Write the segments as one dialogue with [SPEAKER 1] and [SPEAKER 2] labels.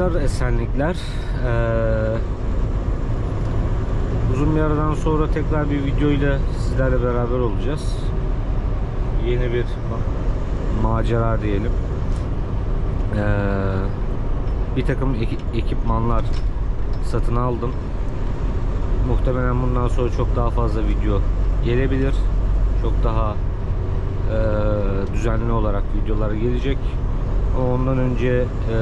[SPEAKER 1] arkadaşlar, esenlikler. Ee, uzun bir aradan sonra tekrar bir video ile sizlerle beraber olacağız. Yeni bir ma- macera diyelim. Ee, bir takım eki- ekipmanlar satın aldım. Muhtemelen bundan sonra çok daha fazla video gelebilir. Çok daha e, düzenli olarak videolar gelecek. Ondan önce e,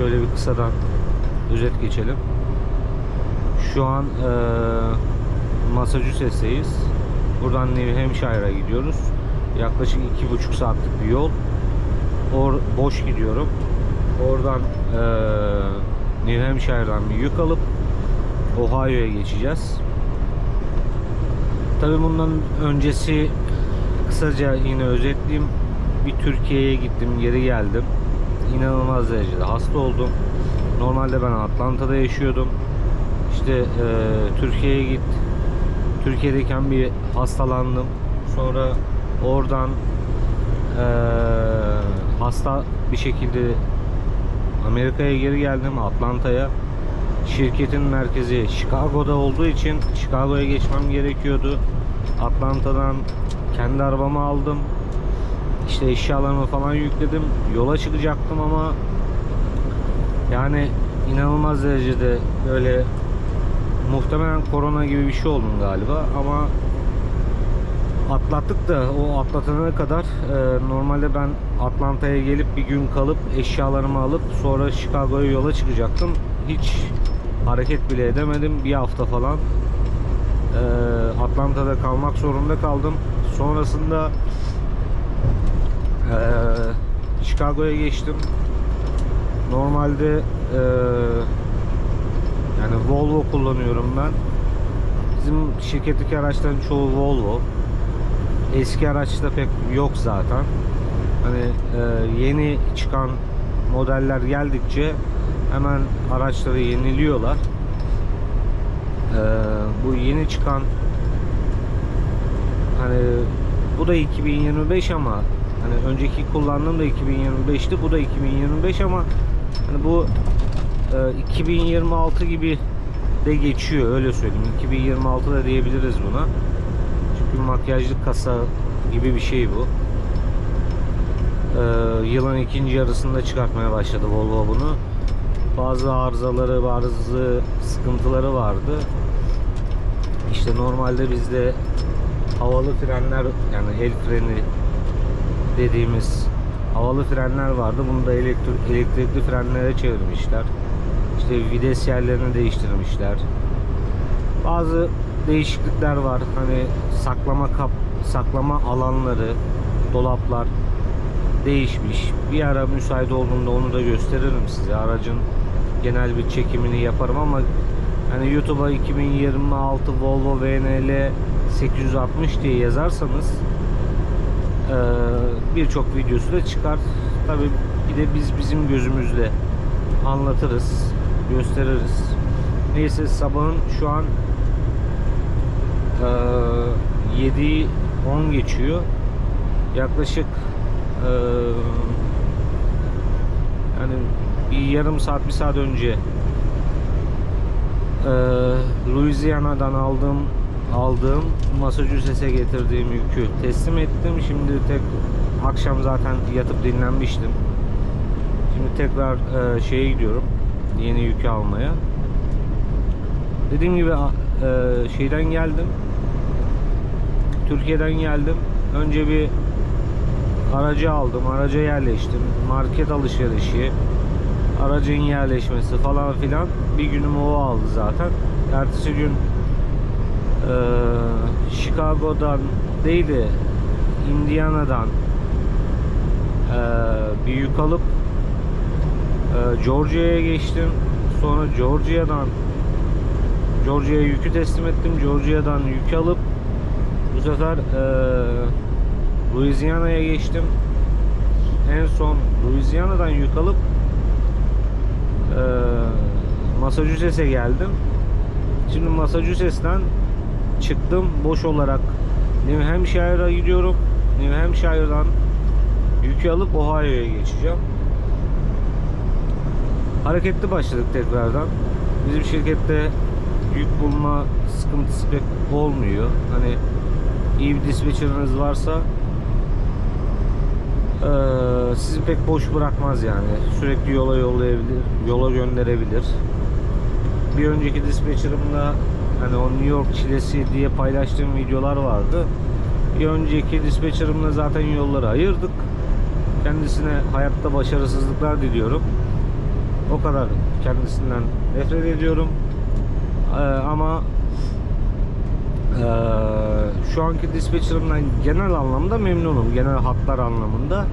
[SPEAKER 1] şöyle bir kısadan özet geçelim. Şu an e, Massachusetts'teyiz. Buradan New Hampshire'a gidiyoruz. Yaklaşık iki buçuk saatlik bir yol. Or boş gidiyorum. Oradan e, New Hampshire'dan bir yük alıp Ohio'ya geçeceğiz. Tabii bundan öncesi kısaca yine özetleyeyim. Bir Türkiye'ye gittim, geri geldim. İnanılmaz derecede hasta oldum. Normalde ben Atlanta'da yaşıyordum. İşte e, Türkiye'ye git. Türkiye'deyken bir hastalandım. Sonra oradan e, hasta bir şekilde Amerika'ya geri geldim Atlanta'ya. Şirketin merkezi Chicago'da olduğu için Chicago'ya geçmem gerekiyordu. Atlanta'dan kendi arabamı aldım. İşte eşyalarımı falan yükledim. Yola çıkacaktım ama yani inanılmaz derecede böyle muhtemelen korona gibi bir şey oldum galiba ama atlattık da o atlatana kadar e, normalde ben Atlanta'ya gelip bir gün kalıp eşyalarımı alıp sonra Chicago'ya yola çıkacaktım. Hiç hareket bile edemedim. Bir hafta falan e, Atlanta'da kalmak zorunda kaldım. Sonrasında e, Chicago'ya geçtim. Normalde e, yani Volvo kullanıyorum ben. Bizim şirketteki araçların çoğu Volvo. Eski araçta pek yok zaten. Hani e, yeni çıkan modeller geldikçe hemen araçları yeniliyorlar. E, bu yeni çıkan hani bu da 2025 ama hani önceki kullandığım da 2025'ti. Bu da 2025 ama hani bu e, 2026 gibi de geçiyor öyle söyleyeyim. 2026 da diyebiliriz buna. Çünkü makyajlı kasa gibi bir şey bu. Ee, yılın ikinci yarısında çıkartmaya başladı Volvo bunu. Bazı arızaları, bazı sıkıntıları vardı. İşte normalde bizde havalı frenler yani el freni dediğimiz havalı frenler vardı. Bunu da elektrik, elektrikli frenlere çevirmişler. İşte vites yerlerini değiştirmişler. Bazı değişiklikler var. Hani saklama kap, saklama alanları, dolaplar değişmiş. Bir ara müsait olduğunda onu da gösteririm size. Aracın genel bir çekimini yaparım ama hani YouTube'a 2026 Volvo VNL 860 diye yazarsanız birçok videosu da çıkar. Tabi bir de biz bizim gözümüzle anlatırız, gösteririz. Neyse sabahın şu an eee 7 10 geçiyor. Yaklaşık eee, yani bir yarım saat bir saat önce eee Louisiana'dan aldığım aldığım Massachusetts'e getirdiğim yükü teslim ettim. Şimdi tek akşam zaten yatıp dinlenmiştim. Şimdi tekrar eee, şeye gidiyorum. Yeni yükü almaya. Dediğim gibi eee, şeyden geldim. Türkiye'den geldim. Önce bir aracı aldım. Araca yerleştim. Market alışverişi, aracın yerleşmesi falan filan. Bir günümü o aldı zaten. Ertesi gün eee, Chicago'dan değil de Indiana'dan eee, bir yük alıp eee, Georgia'ya geçtim. Sonra Georgia'dan Georgia'ya yükü teslim ettim. Georgia'dan yük alıp bu sefer eee Louisiana'ya geçtim. En son Louisiana'dan yük alıp eee Massachusetts'e geldim. Şimdi Massachusetts'ten çıktım boş olarak New Hampshire'a gidiyorum. New Hampshire'dan yükü alıp Ohio'ya geçeceğim. Hareketli başladık tekrardan. Bizim şirkette yük bulma sıkıntısı pek olmuyor. Hani iyi bir dispatcher'ınız varsa sizi pek boş bırakmaz yani. Sürekli yola yollayabilir, yola gönderebilir. Bir önceki dispatcher'ımla hani o New York çilesi diye paylaştığım videolar vardı. Bir önceki dispatcher'ımla zaten yolları ayırdık. Kendisine hayatta başarısızlıklar diliyorum. O kadar kendisinden nefret ediyorum. Ee, ama ee, şu anki dispatcher'ımdan genel anlamda memnunum. Genel hatlar anlamında.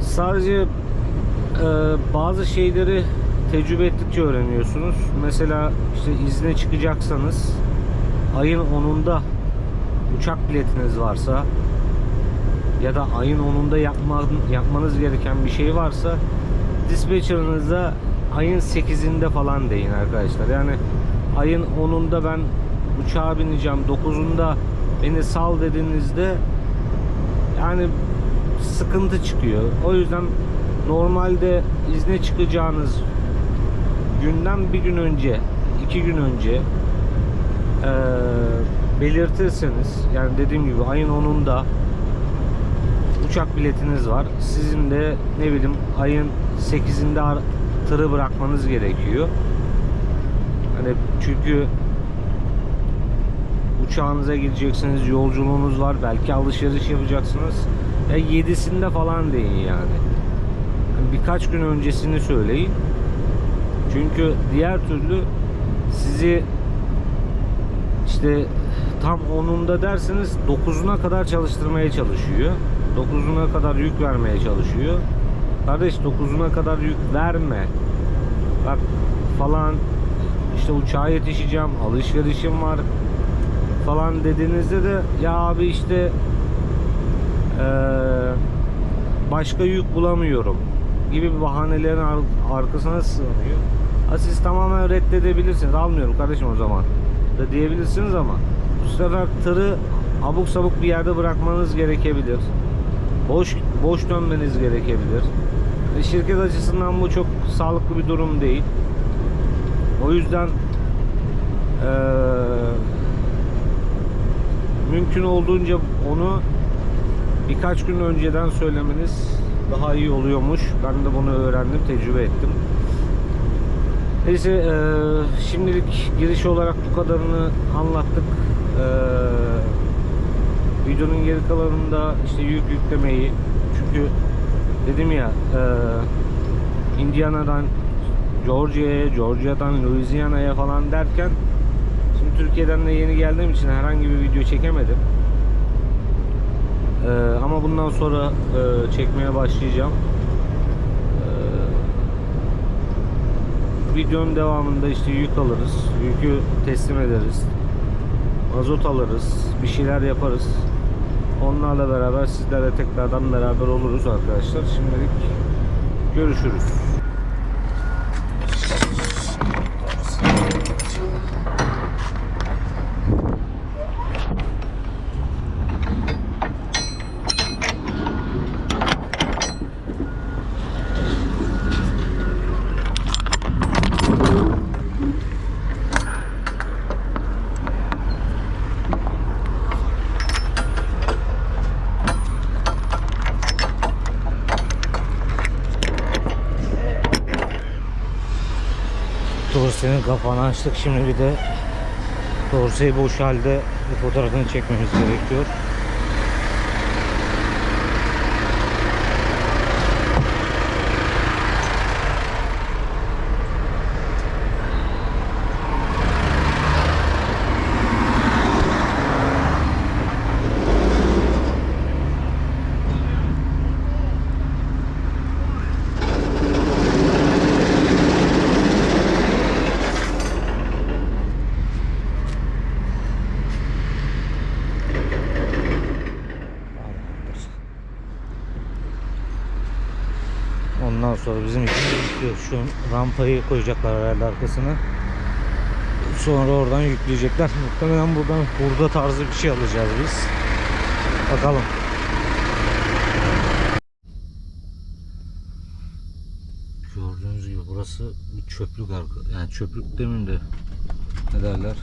[SPEAKER 1] Sadece e, bazı şeyleri tecrübe ettikçe öğreniyorsunuz. Mesela işte izne çıkacaksanız ayın 10'unda uçak biletiniz varsa ya da ayın 10'unda yapma, yapmanız gereken bir şey varsa dispatcher'ınıza ayın 8'inde falan deyin arkadaşlar. Yani ayın 10'unda ben uçağa bineceğim 9'unda beni sal dediğinizde yani sıkıntı çıkıyor. O yüzden normalde izne çıkacağınız günden bir gün önce, iki gün önce eee, belirtirseniz yani dediğim gibi ayın 10'unda uçak biletiniz var. Sizin de ne bileyim ayın 8'inde ar- tırı bırakmanız gerekiyor. Hani çünkü uçağınıza gideceksiniz, yolculuğunuz var, belki alışveriş yapacaksınız. Ya 7'sinde falan deyin yani. Yani Birkaç gün öncesini söyleyin. Çünkü diğer türlü sizi işte tam 10'unda derseniz 9'una kadar çalıştırmaya çalışıyor. 9'una kadar yük vermeye çalışıyor. Kardeş 9'una kadar yük verme. Bak falan işte uçağa yetişeceğim, alışverişim var falan dediğinizde de ya abi işte başka yük bulamıyorum gibi bahanelerin ar- arkasına sığınıyor. Ha siz tamamen reddedebilirsiniz. Almıyorum kardeşim o zaman da diyebilirsiniz ama bu sefer tırı abuk sabuk bir yerde bırakmanız gerekebilir. Boş boş dönmeniz gerekebilir. E, şirket açısından bu çok sağlıklı bir durum değil. O yüzden eee, mümkün olduğunca onu birkaç gün önceden söylemeniz daha iyi oluyormuş. Ben de bunu öğrendim, tecrübe ettim. Neyse eee, şimdilik giriş olarak bu kadarını anlattık. Eee, videonun geri kalanında işte yük yüklemeyi çünkü dedim ya eee, Indiana'dan Georgia'ya, Georgia'dan Louisiana'ya falan derken şimdi Türkiye'den de yeni geldiğim için herhangi bir video çekemedim. Eee, ama bundan sonra eee, çekmeye başlayacağım. Videonun devamında işte yük alırız, yükü teslim ederiz, azot alırız, bir şeyler yaparız. Onlarla beraber sizlerle tekrardan beraber oluruz arkadaşlar. Şimdilik görüşürüz. Kapağını açtık. Şimdi bir de dorseyi boş halde bir fotoğrafını çekmemiz gerekiyor. Ondan sonra bizim için bitiyor. Şu rampayı koyacaklar herhalde arkasına. Sonra oradan yükleyecekler. Muhtemelen buradan hurda tarzı bir şey alacağız biz. Bakalım. Gördüğünüz bir çöplük arka yani çöplük demeyeyim de ne derler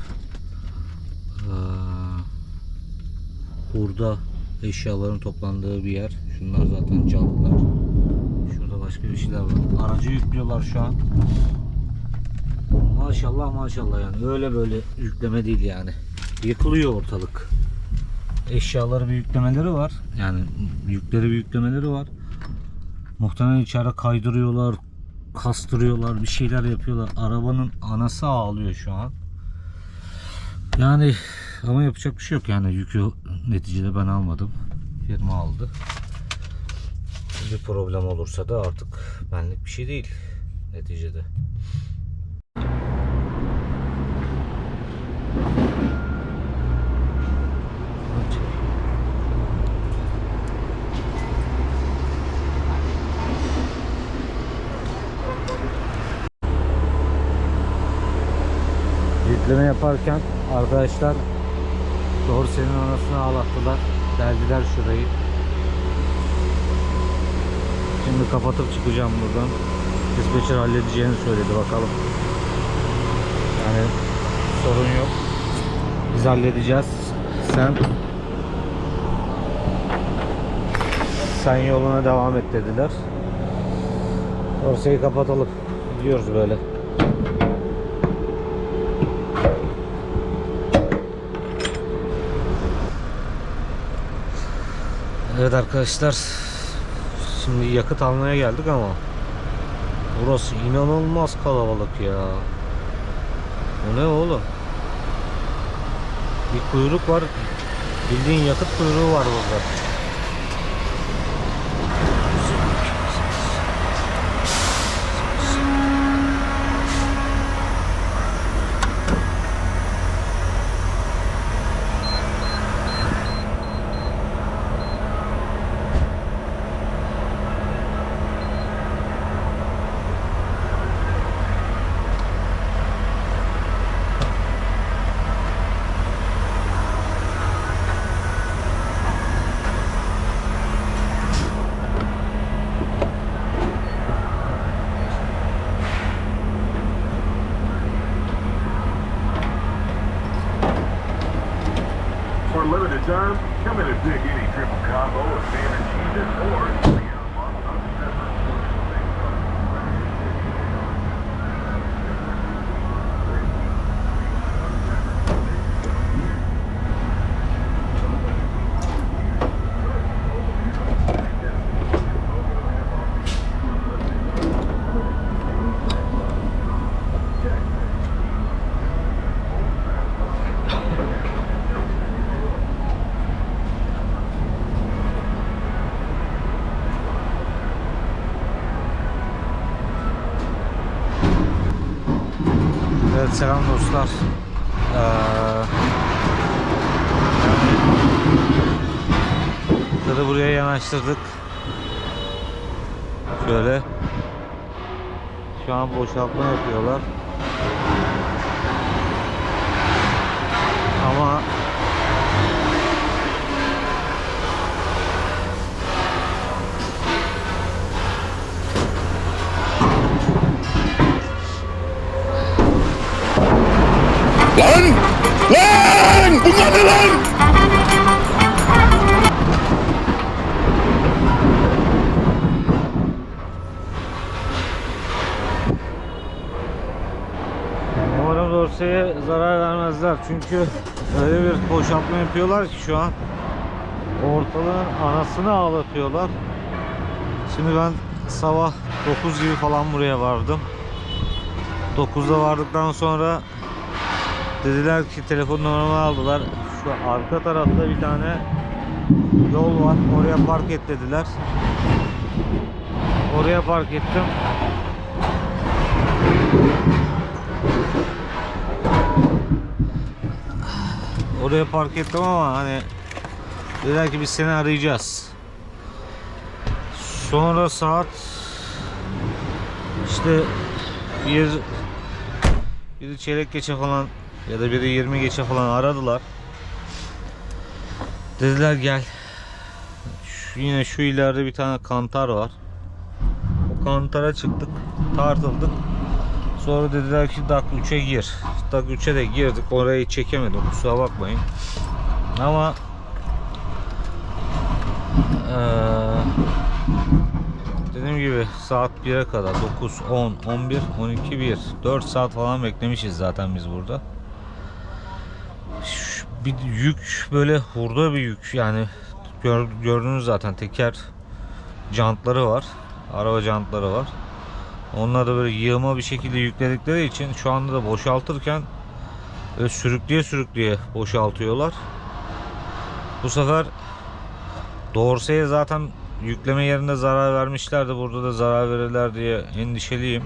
[SPEAKER 1] Ee, hurda eşyaların toplandığı bir yer. Şunlar zaten canlılar. Başka bir şeyler var. Aracı yüklüyorlar şu an. Maşallah maşallah yani öyle böyle yükleme değil yani. Yıkılıyor ortalık. Eşyaları bir yüklemeleri var. Yani yükleri bir yüklemeleri var. Muhtemelen içeri kaydırıyorlar, kastırıyorlar, bir şeyler yapıyorlar. Arabanın anası ağlıyor şu an. Yani ama yapacak bir şey yok yani yükü neticede ben almadım. Firma aldı. Bir problem olursa da artık benlik bir şey değil neticede. Yükleme yaparken arkadaşlar dorsenin anasını ağlattılar. Deldiler şurayı. Şimdi kapatıp çıkacağım buradan. Dispatcher halledeceğini söyledi bakalım. Yani sorun yok. Biz halledeceğiz. Sen sen yoluna devam et dediler. Dorseyi kapatalım. Gidiyoruz böyle. Evet arkadaşlar Şimdi yakıt almaya geldik ama Burası inanılmaz kalabalık ya. Bu ne oğlum? Bir kuyruk var. Bildiğin yakıt kuyruğu var burada germ. Selam dostlar. Ee, tırı buraya yanaştırdık. Şöyle. Şu an boşaltma yapıyorlar.
[SPEAKER 2] Bunlar ne lan?
[SPEAKER 1] Umarım dorseye zarar vermezler. Çünkü öyle bir boşaltma yapıyorlar ki şu an ortalığın anasını ağlatıyorlar. Şimdi ben sabah 9 gibi falan buraya vardım. 9'da vardıktan sonra dediler ki telefon numaramı aldılar. Şu arka tarafta bir tane yol var. Oraya park et dediler. Oraya park ettim. Oraya park ettim ama hani dediler ki biz seni arayacağız. Sonra saat işte bir biri çeyrek geçe falan ya da biri 20 geçe falan aradılar. Dediler gel. Şu, yine şu ileride bir tane kantar var. O kantara çıktık, tartıldık. Sonra dediler ki DAK 3'e gir. DAK 3'e de girdik. Orayı çekemedim kusura bakmayın. Ama eee dediğim gibi saat 1'e kadar 9, 10, 11, 12, 1 4 saat falan beklemişiz zaten biz burada. Bir yük böyle hurda bir yük yani gör, gördünüz zaten teker jantları var. Araba jantları var. Onlar da böyle yığma bir şekilde yükledikleri için şu anda da boşaltırken böyle sürükleye sürükleye boşaltıyorlar. Bu sefer Dorsey'e zaten yükleme yerinde zarar vermişlerdi. Burada da zarar verirler diye endişeliyim.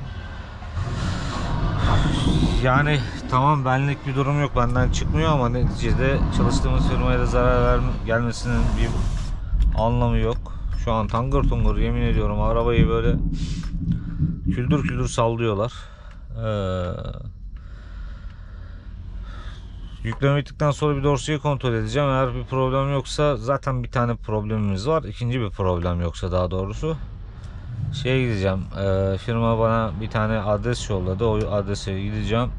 [SPEAKER 1] Yani tamam benlik bir durum yok benden çıkmıyor ama neticede çalıştığımız firmaya da zarar verme, gelmesinin bir anlamı yok. Şu an tangır tungur yemin ediyorum arabayı böyle küldür küldür sallıyorlar. Ee, yükleme bittikten sonra bir dorsiyi kontrol edeceğim. Eğer bir problem yoksa zaten bir tane problemimiz var. İkinci bir problem yoksa daha doğrusu şeye gideceğim. Ee, firma bana bir tane adres yolladı. O adrese gideceğim.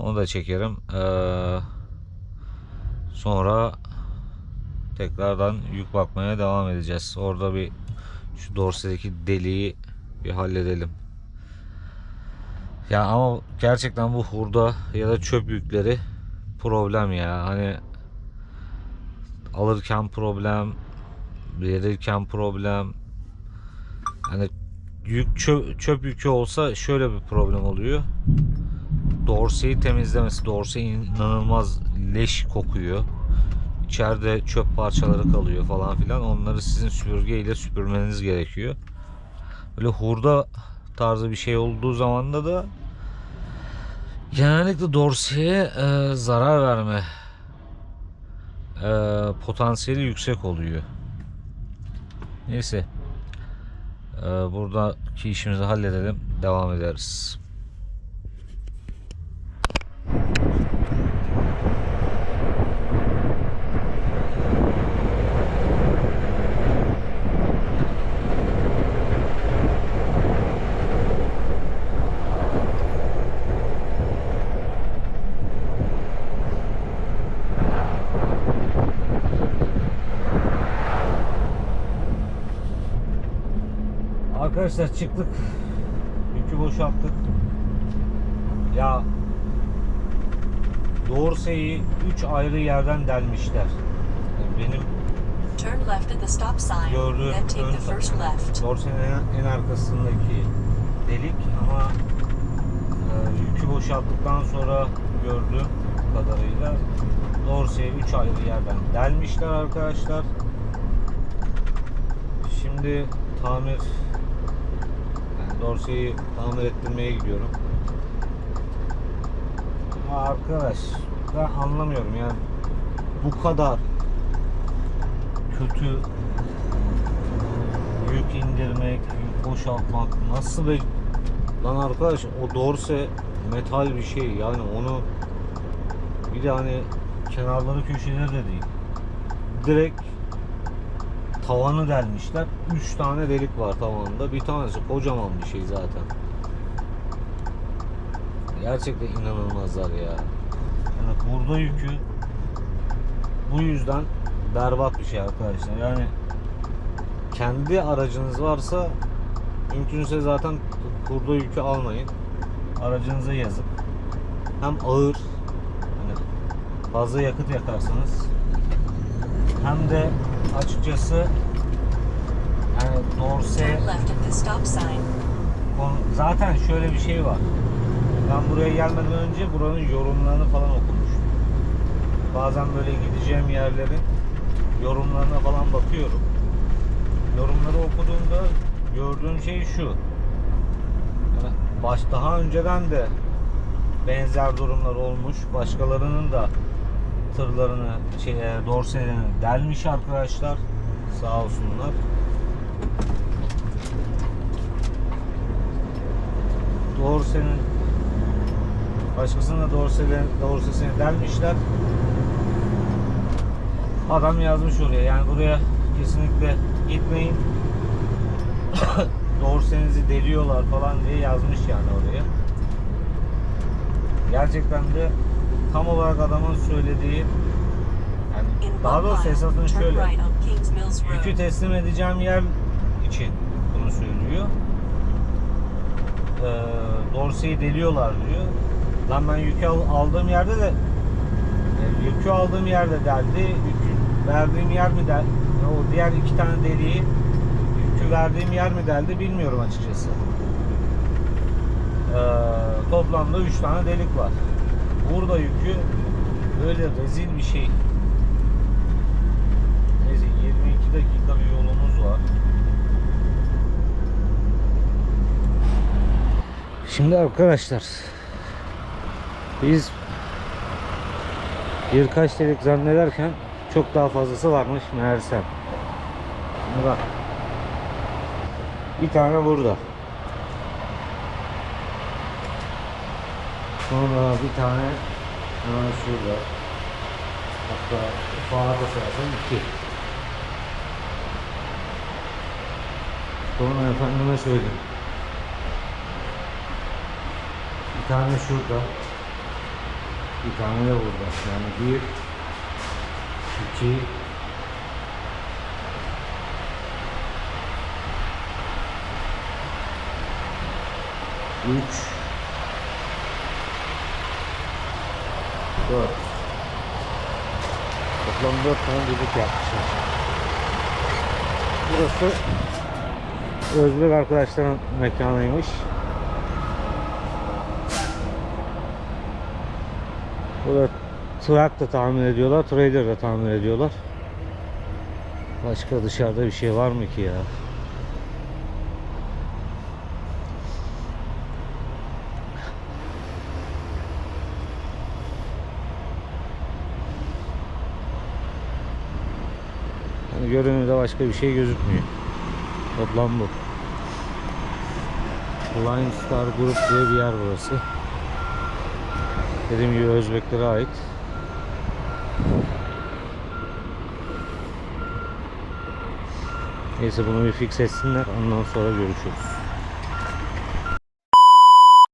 [SPEAKER 1] Onu da çekerim. Ee, sonra tekrardan yük bakmaya devam edeceğiz. Orada bir şu dorsedeki deliği bir halledelim. Ya ama gerçekten bu hurda ya da çöp yükleri problem ya. Hani alırken problem, verirken problem. Hani yük çöp, çöp yükü olsa şöyle bir problem oluyor. Dorseyi temizlemesi, dorse inanılmaz leş kokuyor. İçeride çöp parçaları kalıyor falan filan. Onları sizin süpürgeyle süpürmeniz gerekiyor. Böyle hurda tarzı bir şey olduğu zaman da da genellikle dorseye e, zarar verme e, potansiyeli yüksek oluyor. Neyse. E, buradaki işimizi halledelim. Devam ederiz. Arkadaşlar çıktık. Yükü boşalttık. Ya Dorse'yi 3 ayrı yerden delmişler. Benim
[SPEAKER 3] Turn left at the stop sign,
[SPEAKER 1] gördüğüm
[SPEAKER 3] then take
[SPEAKER 1] ön
[SPEAKER 3] the first left.
[SPEAKER 1] Dorse'nin en, en arkasındaki delik ama e, yükü boşalttıktan sonra gördüğüm kadarıyla Dorse'yi 3 ayrı yerden delmişler arkadaşlar. Şimdi tamir yani Dorse'yi tamir ettirmeye gidiyorum. Ama arkadaş ben anlamıyorum yani bu kadar kötü yük indirmek, yük boşaltmak nasıl bir lan arkadaş o dorse metal bir şey. Yani onu bir de hani kenarları köşeleri de değil. Direkt tavanı delmişler 3 tane delik var tavanda bir tanesi kocaman bir şey zaten gerçekten inanılmazlar ya yani burada yükü bu yüzden berbat bir şey arkadaşlar yani kendi aracınız varsa mümkünse zaten kurda yükü almayın. Aracınıza yazık. Hem ağır hani fazla yakıt yakarsınız. Hem de açıkçası yani dorse zaten şöyle bir şey var. Ben buraya gelmeden önce buranın yorumlarını falan okumuştum. Bazen böyle gideceğim yerlerin yorumlarına falan bakıyorum. Yorumları okuduğumda gördüğüm şey şu. Yani baş daha önceden de benzer durumlar olmuş. Başkalarının da tırlarını, şey, dorselerini delmiş arkadaşlar. Sağ olsunlar. Dorsenin başkasının da dorsele, dorsesini delmişler. Adam yazmış oraya yani buraya kesinlikle gitmeyin. Dorsenizi deliyorlar falan diye yazmış yani oraya. Gerçekten de tam olarak adamın söylediği yani daha doğrusu esasında şöyle yükü teslim edeceğim yer için bunu söylüyor. Ee, Dorsey'i deliyorlar diyor. Lan ben yükü al- aldığım yerde de e, yükü aldığım yerde deldi. Yükü verdiğim yer mi deldi? O diğer iki tane deliği yükü verdiğim yer mi deldi bilmiyorum açıkçası. Ee, toplamda 3 tane delik var. Burada yükü böyle rezil bir şey. Neyse 22 dakika bir yolumuz var. Şimdi arkadaşlar biz birkaç delik zannederken çok daha fazlası varmış meğersem. Bak. Bir tane burada. Sonra bir tane hemen şurada. Hatta ufağa da sayarsan iki. Sonra efendime söyleyeyim. Bir tane şurada. Bir tane de burada. Yani bir, iki, üç, dört. Toplam dört tane delik yapmışlar. Burası Özbek arkadaşların mekanıymış. Burada trak da tamir ediyorlar, trader da tamir ediyorlar. Başka dışarıda bir şey var mı ki ya? Görünürde başka bir şey gözükmüyor. Toplam bu. Line Star Group diye bir yer burası. Dediğim gibi Özbeklere ait. Neyse bunu bir fix etsinler ondan sonra görüşürüz.